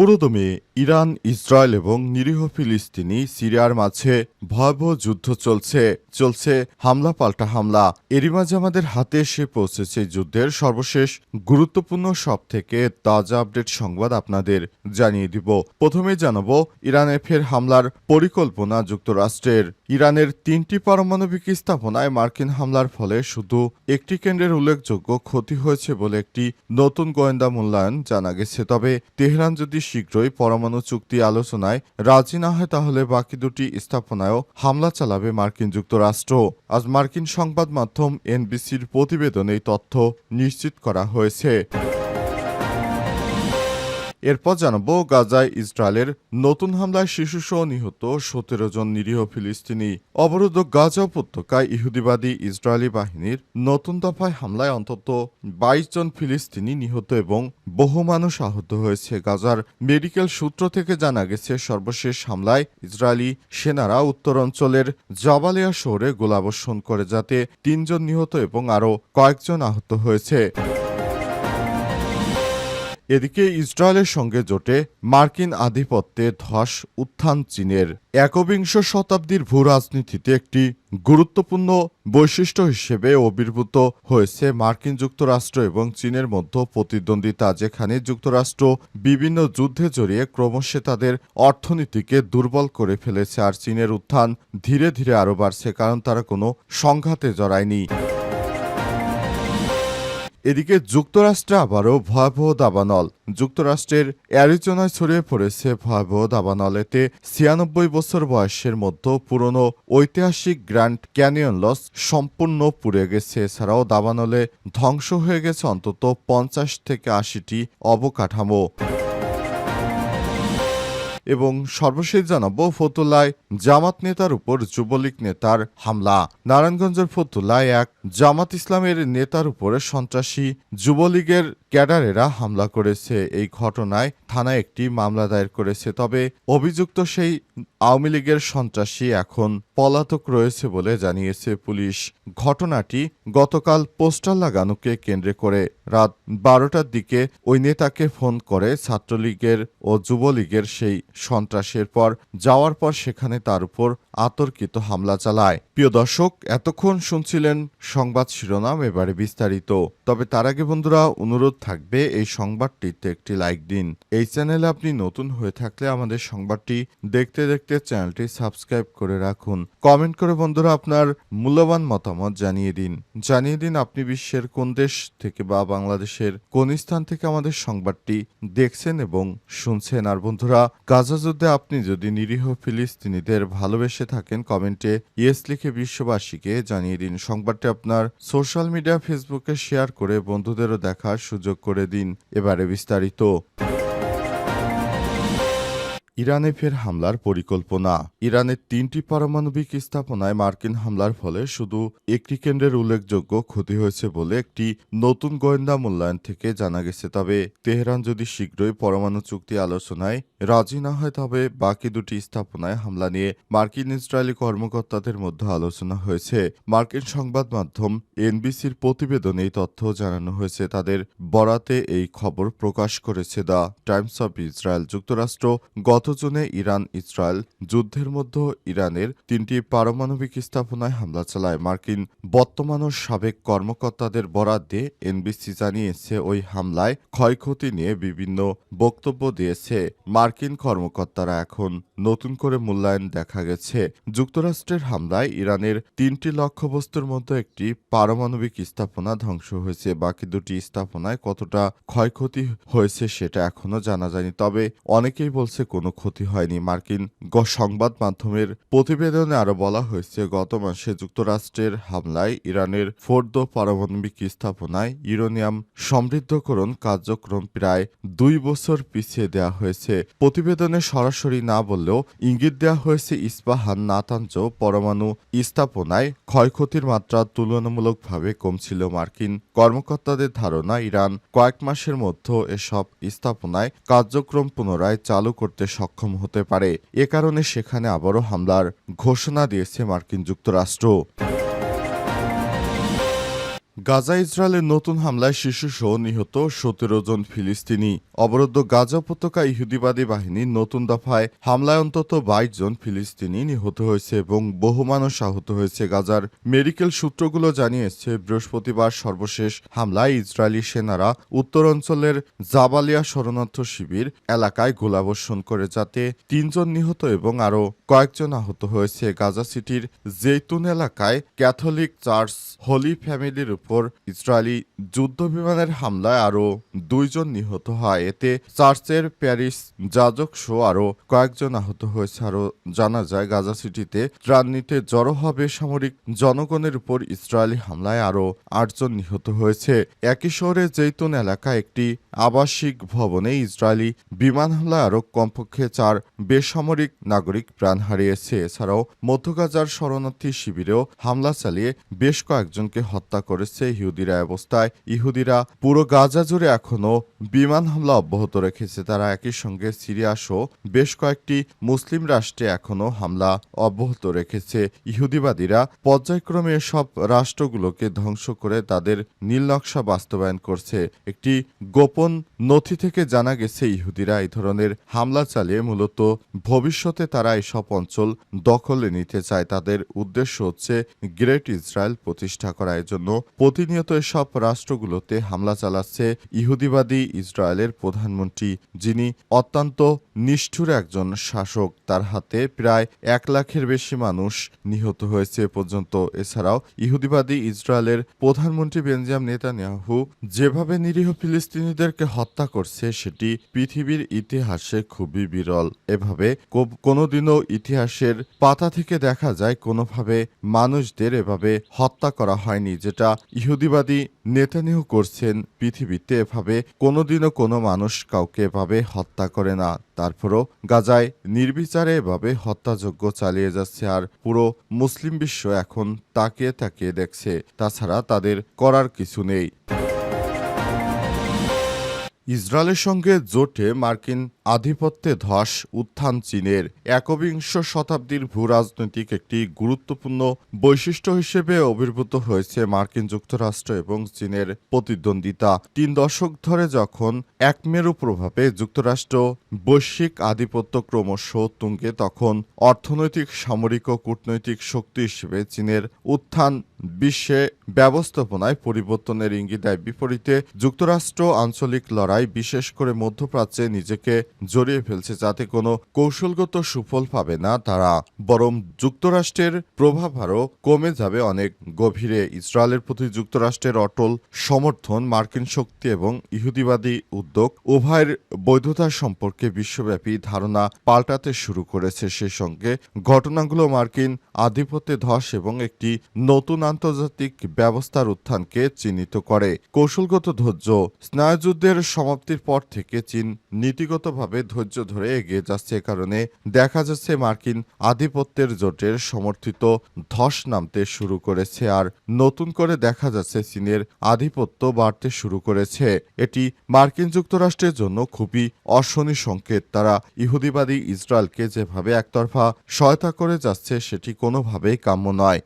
পুরোদমে Iran, Israel এবং নিরীহ ফিলিস্তিনি সিরিয়ার মাঝে ভয়াবহ যুদ্ধ চলছে চলছে হামলা পাল্টা হামলা। এরই মাঝে আমাদের হাতে এসে পৌঁছেছে যুদ্ধের সর্বশেষ গুরুত্বপূর্ণ সব থেকে তাজা আপডেট সংবাদ আপনাদের জানিয়ে দিব। প্রথমে জানাব, ইরানে ফের হামলার পরিকল্পনা যুক্তরাষ্ট্রের। ইরানের তিনটি পারমাণবিক স্থাপনায় মার্কিন হামলার ফলে শুধু একটি কেন্দ্রের উল্লেখযোগ্য ক্ষতি হয়েছে বলে একটি নতুন গোয়েন্দা মূল্যায়ন জানা গেছে। তবে তেহরান যদি শীঘ্রই পরমাণু চুক্তি আলোচনায় রাজি না হয় তাহলে বাকি দুটি স্থাপনায়ও হামলা চালাবে মার্কিন যুক্তরাষ্ট্র। আজ মার্কিন সংবাদ মাধ্যম এনবিসির প্রতিবেদনে তথ্য নিশ্চিত করা হয়েছে। এরপর জানাব গাজায় ইসরায়েলের নতুন হামলায় শিশুসহ নিহত সতেরো জন নিরীহ ফিলিস্তিনি। অবরুদ্ধ গাজা উপত্যকায় ইহুদিবাদী ইসরায়েলি বাহিনীর নতুন দফায় হামলায় অন্তত বাইশ জন ফিলিস্তিনি নিহত এবং বহু মানুষ আহত হয়েছে। গাজার মেডিকেল সূত্র থেকে জানা গেছে, সর্বশেষ হামলায় ইসরায়েলি সেনারা উত্তর অঞ্চলের জাবালিয়া শহরে গোলাবর্ষণ করে যাতে তিনজন নিহত এবং আরও কয়েকজন আহত হয়েছে। এদিকে ইসরায়েলের সঙ্গে জোটে মার্কিন আধিপত্যে ধস উত্থান চীনের একবিংশ শতাব্দীর ভূ রাজনীতিতে একটি গুরুত্বপূর্ণ বৈশিষ্ট্য হিসেবে আবির্ভূত হয়েছে মার্কিন যুক্তরাষ্ট্র এবং চীনের মধ্যে প্রতিদ্বন্দ্বিতা, যেখানে যুক্তরাষ্ট্র বিভিন্ন যুদ্ধে জড়িয়ে ক্রমশ তাদের অর্থনীতিকে দুর্বল করে ফেলেছে, আর চীনের উত্থান ধীরে ধীরে আরও বাড়ছে, কারণ তারা কোনো সংঘাতে জড়ায়নি। এদিকে যুক্তরাষ্ট্রে আবারও ভয়াবহ দাবানল। যুক্তরাষ্ট্রের অ্যারিজোনায় ছড়িয়ে পড়েছে ভয়াবহ দাবানল এতে ছিয়ানব্বই বছর বয়সের মধ্যে পুরনো ঐতিহাসিক গ্র্যান্ড ক্যানিয়ন লস সম্পূর্ণ পুড়ে গেছে। এছাড়াও দাবানলে ধ্বংস হয়ে গেছে অন্তত পঞ্চাশ থেকে আশিটি অবকাঠামো। এবং সর্বশেষ জানাব ফতুল্লায় জামাত নেতার উপর যুবলীগ নেতার হামলা। নারায়ণগঞ্জের ফতুল্লায় এক জামাত ইসলামের নেতার উপরে সন্ত্রাসী যুবলীগের ক্যাডারেরা হামলা করেছে। এই ঘটনায় থানায় একটি মামলা দায়ের করেছে। তবে অভিযুক্ত সেই আওয়ামী লীগের সন্ত্রাসী এখন পলাতক রয়েছে বলে জানিয়েছে পুলিশ। ঘটনাটি গতকাল পোস্টার লাগানোকে কেন্দ্র করে রাত বারোটার দিকে ওই নেতাকে ফোন করে ছাত্রলীগের ও যুবলীগের সেই সন্ত্রাসের পর যাওয়ার পর সেখানে তার উপর আতর্কিত হামলা চালায়। প্রিয় দর্শক, এতক্ষণ শুনছিলেন সংবাদ শিরোনাম, এবারে বিস্তারিত। তবে তার আগে বন্ধুরা, অনুরোধ থাকবে এই সংবাদটিতে একটি লাইক দিন। এই চ্যানেলে আপনি নতুন হয়ে থাকলে আমাদের সংবাদটি দেখতে দেখতে চ্যানেলটি সাবস্ক্রাইব করে রাখুন। কমেন্ট করে বন্ধুরা আপনার মূল্যবান মতামত জানিয়ে দিন। জানিয়ে দিন আপনি বিশ্বের কোন দেশ থেকে বা বাংলাদেশের কোন স্থান থেকে আমাদের সংবাদটি দেখছেন এবং শুনছেন। আর বন্ধুরা, গাজা যুদ্ধে আপনি যদি নিরীহ ফিলিস্তিনিদের ভালোবেসে থাকেন, কমেন্টে ইয়েস লিখে বিশ্ববাসীকে জানিয়ে দিন। সংবাদটি আপনার সোশ্যাল মিডিয়া, ফেসবুকে শেয়ার করে বন্ধুদেরও দেখার সুযোগ করে দিন। এবারে বিস্তারিত। ইরানে ফের হামলার পরিকল্পনা। ইরানের তিনটি পারমাণবিক স্থাপনায় মার্কিন হামলার ফলে শুধু একটি কেন্দ্রের উল্লেখযোগ্য ক্ষতি হয়েছে বলে একটি নতুন গোয়েন্দা মূল্যায়ন থেকে জানা গেছে। তবে তেহরান যদি শীঘ্রই পরমাণু চুক্তি আলোচনায় রাজি না হয়, তবে বাকি দুটি স্থাপনায় হামলা নিয়ে মার্কিন ইসরায়েলি কর্মকর্তাদের মধ্যে আলোচনা হয়েছে। মার্কিন সংবাদ মাধ্যম এনবিসির প্রতিবেদনে এই তথ্য জানানো হয়েছে। তাদের বরাতে এই খবর প্রকাশ করেছে দ্য টাইমস অব ইসরায়েল। যুক্তরাষ্ট্র গত জুনে ইরান, ইসরায়েল যুদ্ধের মধ্যে ইরানের তিনটি পারমাণবিক স্থাপনায় হামলা চালায়। মার্কিন বর্তমান সাবেক কর্মকর্তাদের বরাদ দিয়ে এনবিসি জানিয়েছে, ওই হামলায় ক্ষয়ক্ষতি নিয়ে বিভিন্ন বক্তব্য দিয়েছে মার্কিন কর্মকর্তারা। এখন নতুন করে মূল্যায়ন দেখা গেছে। যুক্তরাষ্ট্রের হামলায় ইরানের তিনটি লক্ষ্যবস্তুর মধ্যে একটি পারমাণবিক স্থাপনা ধ্বংস হয়েছে। বাকি দুটি স্থাপনায় কতটা ক্ষয়ক্ষতি হয়েছে সেটা এখনও জানা যায়নি। তবে অনেকেই বলছে, কোনো ক্ষতি হয়নি। মার্কিন গ- সংবাদ মাধ্যমের প্রতিবেদনে আরও বলা হয়েছে, গত মাসে যুক্তরাষ্ট্রের হামলায় ইরানের ফোর্দ পারমাণবিক স্থাপনায় ইউরেনিয়াম সমৃদ্ধকরণ কার্যক্রম প্রায় দুই বছর পিছিয়ে দেওয়া হয়েছে। প্রতিবেদনে সরাসরি না বললেও ইঙ্গিত দেওয়া হয়েছে, ইস্পাহান নাতাঞ্জ পরমাণু স্থাপনায় ক্ষয়ক্ষতির মাত্রা তুলনামূলকভাবে কম ছিল। মার্কিন কর্মকর্তাদের ধারণা, ইরান কয়েক মাসের মধ্যে এসব স্থাপনায় কার্যক্রম পুনরায় চালু করতে সক্ষম হতে পারে। এ কারণে সেখানে আবারও হামলার ঘোষণা দিয়েছে মার্কিন যুক্তরাষ্ট্র। গাজা ইসরায়েলের নতুন হামলায় শিশুসহ নিহত সতেরো জন ফিলিস্তিনি। অবরুদ্ধ গাজা উপত্যকা ইহুদিবাদী বাহিনীর নতুন দফায় হামলায় অন্তত বাইশ জন ফিলিস্তিনি নিহত হয়েছে এবং বহু মানুষ আহত হয়েছে। গাজার মেডিকেল সূত্রগুলো জানিয়েছে, বৃহস্পতিবার সর্বশেষ হামলায় ইসরায়েলি সেনারা উত্তরাঞ্চলের জাবালিয়া শরণার্থ শিবির এলাকায় গোলাবর্ষণ করে, যাতে তিনজন নিহত এবং আরও কয়েকজন আহত হয়েছে। গাজা সিটির জেতুন এলাকায় ক্যাথলিক চার্চ হোলি ফ্যামিলির উপর ইসরায়েলি যুদ্ধ বিমানের হামলায় আরও দুইজন নিহত হয়। এতে চার্চের প্যারিস যাজক সহ আরও কয়েকজন আহত হয়েছে। আরও জানা যায়, গাজা সিটিতে ত্রাণ নিতে জড়ো হবে সামরিক জনগণের উপর ইসরায়েলি হামলায় আরও আটজন নিহত হয়েছে। একই শহরে জৈতুন এলাকা একটি আবাসিক ভবনে ইসরায়েলি বিমান হামলায় আরও কমপক্ষে চার বেসামরিক নাগরিক প্রাণ হারিয়েছে। এছাড়াও মধ্যগাজার শরণার্থী শিবিরেও হামলা চালিয়ে বেশ কয়েকজনকে হত্যা করেছে। ইহুদিরা অবস্থায়। ইহুদিরা পুরো গাজা জুড়ে এখনও বিমান হামলা অব্যাহত রেখেছে। তারা একই সঙ্গে সিরিয়া সহ বেশ কয়েকটি মুসলিম রাষ্ট্রে এখনও হামলা অব্যাহত রেখেছে। ইহুদিবাদীরা পর্যায়ক্রমে সব রাষ্ট্রগুলোকে ধ্বংস করে তাদের নীলনকশা বাস্তবায়ন করছে। একটি গোপন নথি থেকে জানা গেছে, ইহুদিরা এই ধরনের হামলা চালিয়ে মূলত ভবিষ্যতে তারা এসব অঞ্চল দখলে নিতে চায়। তাদের উদ্দেশ্য হচ্ছে গ্রেট ইসরায়েল প্রতিষ্ঠা করা। এজন্য প্রতিনিয়ত এসব রাষ্ট্রগুলোতে হামলা চালাচ্ছে ইহুদিবাদী ইসরায়েলের প্রধানমন্ত্রী, যিনি অত্যন্ত নিষ্ঠুর একজন শাসক। তার হাতে প্রায় এক লাখের বেশি মানুষ নিহত হয়েছে পর্যন্ত। এছাড়াও ইহুদিবাদী ইসরায়েলের প্রধানমন্ত্রী বেঞ্জাম নেতানিয়াহু যেভাবে নিরীহ ফিলিস্তিনিদেরকে হত্যা করছে, সেটি পৃথিবীর ইতিহাসে খুবই বিরল। এভাবে কোনোদিনও ইতিহাসের পাতা থেকে দেখা যায় কোনোভাবে মানুষদের এভাবে হত্যা করা হয়নি, যেটা ইহুদিবাদী নেতানিয়াহু করছেন পৃথিবীতে এভাবে কোনোদিনও কোনো মানুষ কাউকে এভাবে হত্যা করে না। তারপরও গাজায় নির্বিচারে এভাবে হত্যাযজ্ঞ চালিয়ে যাচ্ছে আর পুরো মুসলিম বিশ্ব এখন তাকিয়ে তাকিয়ে দেখছে। তাছাড়া তাদের করার কিছু নেই। ইসরায়েলের সঙ্গে জোটে মার্কিন আধিপত্যে ধস উত্থান চীনের একবিংশ শতাব্দীর ভূ রাজনৈতিক একটি গুরুত্বপূর্ণ বৈশিষ্ট্য হিসেবে আবির্ভূত হয়েছে মার্কিন যুক্তরাষ্ট্র এবং চীনের প্রতিদ্বন্দ্বিতা। তিন দশক ধরে যখন একমেরু প্রভাবে যুক্তরাষ্ট্র বৈশ্বিক আধিপত্য ক্রমশ তুঙ্গে, তখন অর্থনৈতিক, সামরিক ও কূটনৈতিক শক্তি হিসেবে চীনের উত্থান বিশ্বে ব্যবস্থাপনায় পরিবর্তনের ইঙ্গিত দেয়। বিপরীতে, যুক্তরাষ্ট্র আঞ্চলিক লড়াই, বিশেষ করে মধ্যপ্রাচ্যে, নিজেকে জড়িয়ে ফেলছে যাতে কোনো কৌশলগত সুফল পাবে না, তারা বরং যুক্তরাষ্ট্রের প্রভাব আরও কমে যাবে অনেক গভীরে। ইসরায়েলের প্রতি যুক্তরাষ্ট্রের অটল সমর্থন, মার্কিন শক্তি এবং ইহুদিবাদী উদ্যোগ উভয়ের বৈধতা সম্পর্কে বিশ্বব্যাপী ধারণা পাল্টাতে শুরু করেছে। সে সঙ্গে ঘটনাগুলো মার্কিন আধিপত্যে ধস এবং একটি নতুন আন্তর্জাতিক ব্যবস্থার উত্থানকে চিহ্নিত করে। কৌশলগত ধৈর্য স্নায়ুযুদ্ধের সমাপ্তির পর থেকে চীন নীতিগতভাবে ধৈর্য ধরে এগিয়ে যাচ্ছে এ কারণে দেখা যাচ্ছে মার্কিন আধিপত্যের জোটের সমর্থিত ধস নামতে শুরু করেছে আর নতুন করে দেখা যাচ্ছে চীনের আধিপত্য বাড়তে শুরু করেছে। এটি মার্কিন যুক্তরাষ্ট্রের জন্য খুবই অশনি সংকেত। তারা ইহুদিবাদী ইসরায়েলকে যেভাবে একতরফা সহায়তা করে যাচ্ছে, সেটি কোনোভাবেই কাম্য নয়।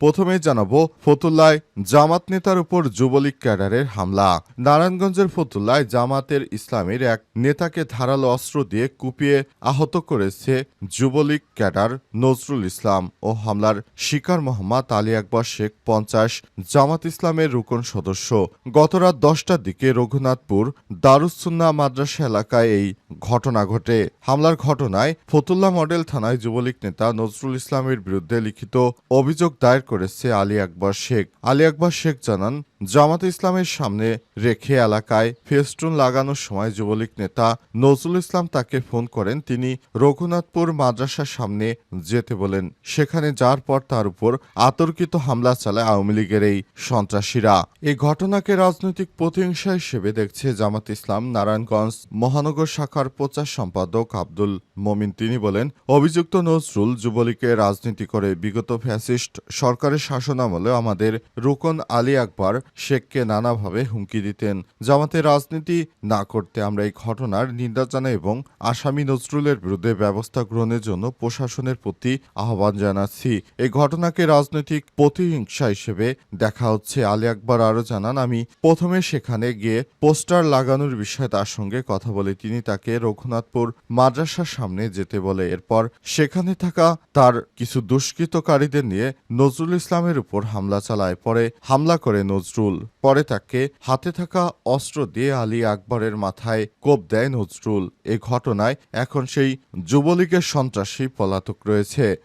প্রথমে জানাব ফতুল্লায় জামাত নেতার উপর যুবলীগ ক্যাডারের হামলা। নারায়ণগঞ্জের ফতুল্লায় জামাতের ইসলামের এক নেতাকে ধারালো অস্ত্র দিয়ে কুপিয়ে আহত করেছে যুবলীগ ক্যাডার নজরুল ইসলাম ও হামলার শিকার মোহাম্মদ আলী আকবর শেখ পঞ্চাশ জামাত ইসলামের রুকন সদস্য। গতরাত দশটার দিকে রঘুনাথপুর দারুসুন্না মাদ্রাসা এলাকায় এই ঘটনা ঘটে। হামলার ঘটনায় ফতুল্লা মডেল থানায় যুবলীগ নেতা নজরুল ইসলামের বিরুদ্ধে লিখিত অভিযোগ দায়ের করেছে আলী আকবর শেখ। আলী আকবর শেখ জানান জামাত ইসলামের সামনে রেখে এলাকায় ফেস্টুন লাগানোর সময় যুবলীগ নেতা নজরুল ইসলাম তাকে ফোন করেন। তিনি রঘুনাথপুর মাদ্রাসার সামনে যেতে বলেন, সেখানে যাওয়ার পর তার উপর আতর্কিত হামলা চালায় আওয়ামী লীগের এই সন্ত্রাসীরা। এই ঘটনাকে রাজনৈতিক প্রতিহিংসা হিসেবে দেখছে জামাত ইসলাম। নারায়ণগঞ্জ মহানগর শাখার প্রচার সম্পাদক আব্দুল মমিন তিনি বলেন, অভিযুক্ত নজরুল যুবলীগের রাজনীতি করে বিগত ফ্যাসিস্ট সরকারের শাসনামলে আমাদের রুকন আলী আকবর শেখকে নানাভাবে হুমকি দিতেন। জামাতে রাজনীতি না করতে আমরা এই ঘটনার নিন্দা জানাই এবং আসামি নজরুলের বিরুদ্ধে ব্যবস্থা গ্রহণের জন্য প্রশাসনের প্রতি আহ্বান জানাচ্ছি। এই ঘটনাকে রাজনৈতিক প্রতিহিংসা হিসেবে দেখা হচ্ছে। আলী আকবর আরও জানান, আমি প্রথমে সেখানে গিয়ে পোস্টার লাগানোর বিষয়ে তার সঙ্গে কথা বলে। তিনি তাকে রঘুনাথপুর মাদ্রাসার সামনে যেতে বলে। এরপর সেখানে থাকা তার কিছু দুষ্কৃতকারীদের নিয়ে নজরুল ইসলামের উপর হামলা চালায়। পরে হামলা করে নজরুল পরে তাকে হাতে থাকা অস্ত্র দিয়ে আলী আকবরের মাথায় কোপ দেয় নজরুল। এ ঘটনায় এখন সেই যুবলীগের সন্ত্রাসী পলাতক রয়েছে।